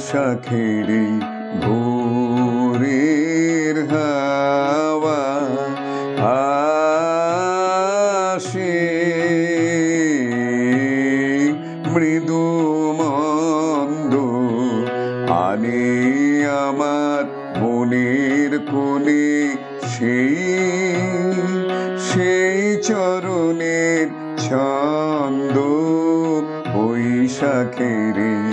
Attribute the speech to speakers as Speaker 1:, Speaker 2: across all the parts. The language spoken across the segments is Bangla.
Speaker 1: বৈশাখের ভোরের হাওয়া আসে। মৃদু মন্দ আনে আমার মনের কোণে সেই সেই চরণের ছন্দ বৈশাখের এই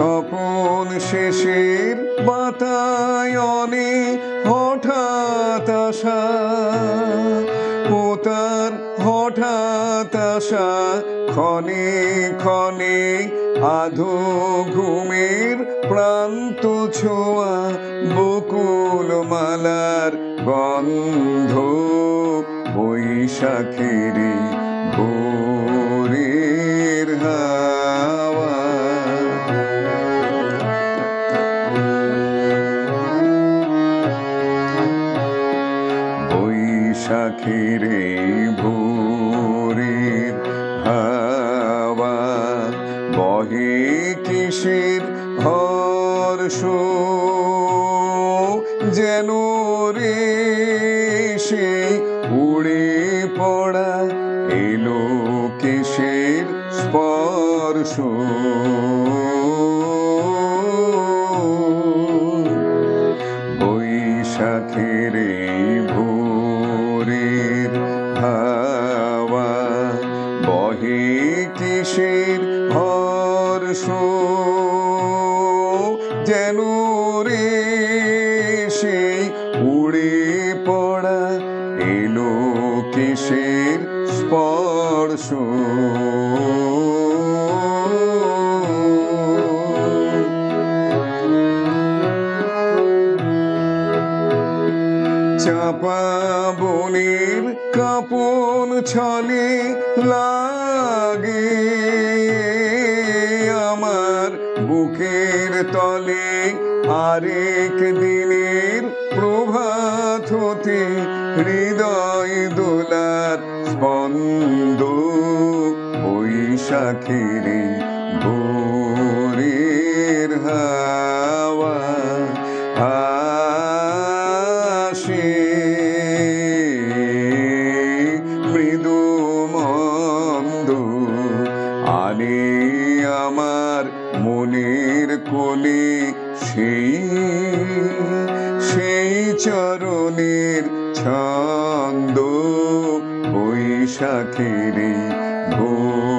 Speaker 1: স্বপন শেষের বাতায়নে হঠাৎ আসা ও তার হঠাৎ আসা ক্ষণে ক্ষণে আধো ঘুমের প্রান্ত ছোঁয়া বকুল মালার গন্ধ বৈশাখের এই বৈশাখের এই ভোরের হাওয়া বহে কিসের হর্ষ? যেন রে সে উড়ে পড়া এলো কিসের স্পর্শ? বৈশাখের এই বহে কিসের হর্ষ যেন রে সেই উড়ে পড়া এলো কিসের স্পর্শ? চাপা কাপন ছলে লাগে। আমার বুকের তলে আরেক দিনের প্রভাত হতে হৃদয় দোলার স্পন্দ বৈশাখের ভোরের হাওয়া। মনের কোলে সেই সেই চরণের ছন্দ বৈশাখের ভোর।